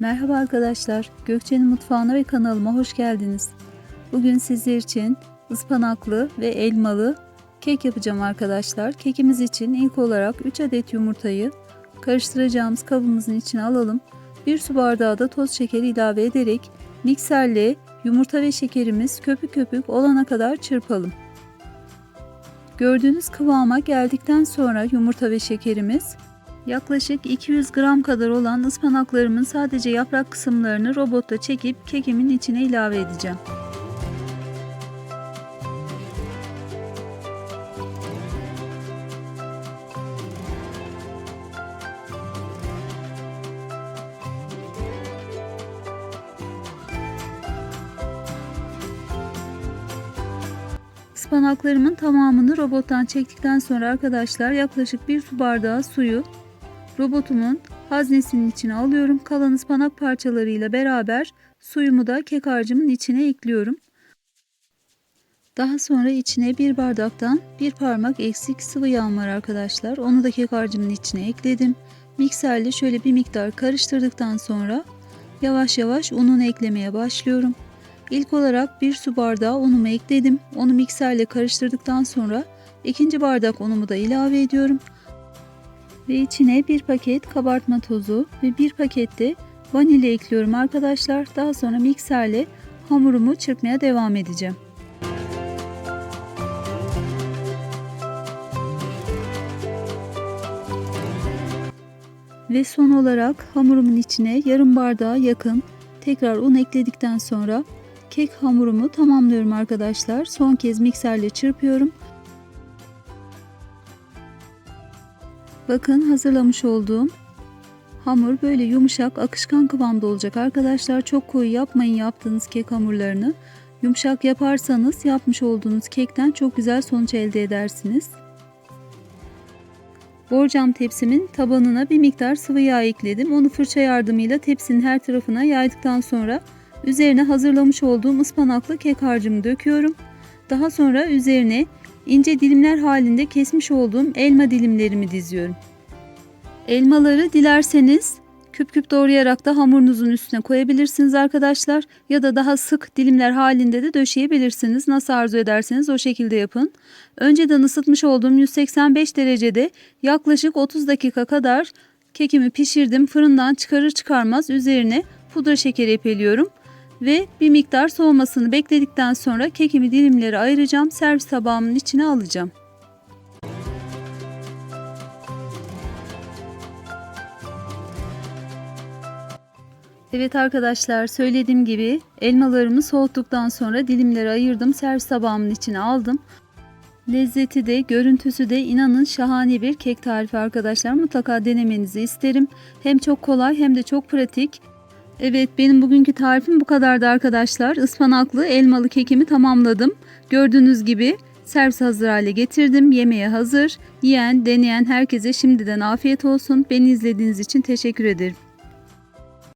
Merhaba arkadaşlar, Gökçe'nin mutfağına ve kanalıma hoş geldiniz. Bugün sizler için ıspanaklı ve elmalı kek yapacağım arkadaşlar. Kekimiz için ilk olarak 3 adet yumurtayı karıştıracağımız kabımızın içine alalım. 1 su bardağı da toz şekeri ilave ederek mikserle yumurta ve şekerimiz köpük köpük olana kadar çırpalım. Gördüğünüz kıvama geldikten sonra yumurta ve şekerimiz Yaklaşık 200 gram kadar olan ıspanaklarımın sadece yaprak kısımlarını robotta çekip kekimin içine ilave edeceğim. Ispanaklarımın tamamını robottan çektikten sonra arkadaşlar yaklaşık bir su bardağı suyu Robotumun haznesinin içine alıyorum. Kalan ıspanak parçalarıyla beraber suyumu da kek harcımın içine ekliyorum. Daha sonra içine bir bardaktan bir parmak eksik sıvı yağım var arkadaşlar. Onu da kek harcımın içine ekledim. Mikserle şöyle bir miktar karıştırdıktan sonra yavaş yavaş ununu eklemeye başlıyorum. İlk olarak bir su bardağı unumu ekledim. Onu mikserle karıştırdıktan sonra ikinci bardak unumu da ilave ediyorum ve içine bir paket kabartma tozu ve bir paket de vanilya ekliyorum arkadaşlar. Daha sonra mikserle hamurumu çırpmaya devam edeceğim. Ve son olarak hamurumun içine yarım bardağa yakın tekrar un ekledikten sonra kek hamurumu tamamlıyorum arkadaşlar. Son kez mikserle çırpıyorum. Bakın hazırlamış olduğum hamur böyle yumuşak akışkan kıvamda olacak arkadaşlar. Çok koyu yapmayın yaptığınız kek hamurlarını. Yumuşak yaparsanız yapmış olduğunuz kekten çok güzel sonuç elde edersiniz. Borcam tepsimin tabanına bir miktar sıvı yağ ekledim. Onu fırça yardımıyla tepsinin her tarafına yaydıktan sonra üzerine hazırlamış olduğum ıspanaklı kek harcımı döküyorum. Daha sonra üzerine ince dilimler halinde kesmiş olduğum elma dilimlerimi diziyorum. Elmaları dilerseniz küp küp doğrayarak da hamurunuzun üstüne koyabilirsiniz arkadaşlar ya da daha sık dilimler halinde de döşeyebilirsiniz. Nasıl arzu ederseniz o şekilde yapın. Önceden ısıtmış olduğum 185 derecede yaklaşık 30 dakika kadar kekimi pişirdim. Fırından çıkarır çıkarmaz üzerine pudra şekeri epeliyorum ve bir miktar soğumasını bekledikten sonra kekimi dilimleri ayıracağım. Servis tabağımın içine alacağım. Evet arkadaşlar söylediğim gibi elmalarımı soğuttuktan sonra dilimleri ayırdım. Servis tabağımın içine aldım. Lezzeti de görüntüsü de inanın şahane bir kek tarifi arkadaşlar. Mutlaka denemenizi isterim. Hem çok kolay hem de çok pratik. Evet benim bugünkü tarifim bu kadardı arkadaşlar. Ispanaklı elmalı kekimi tamamladım. Gördüğünüz gibi servis hazır hale getirdim. Yemeğe hazır. Yiyen, deneyen herkese şimdiden afiyet olsun. Beni izlediğiniz için teşekkür ederim.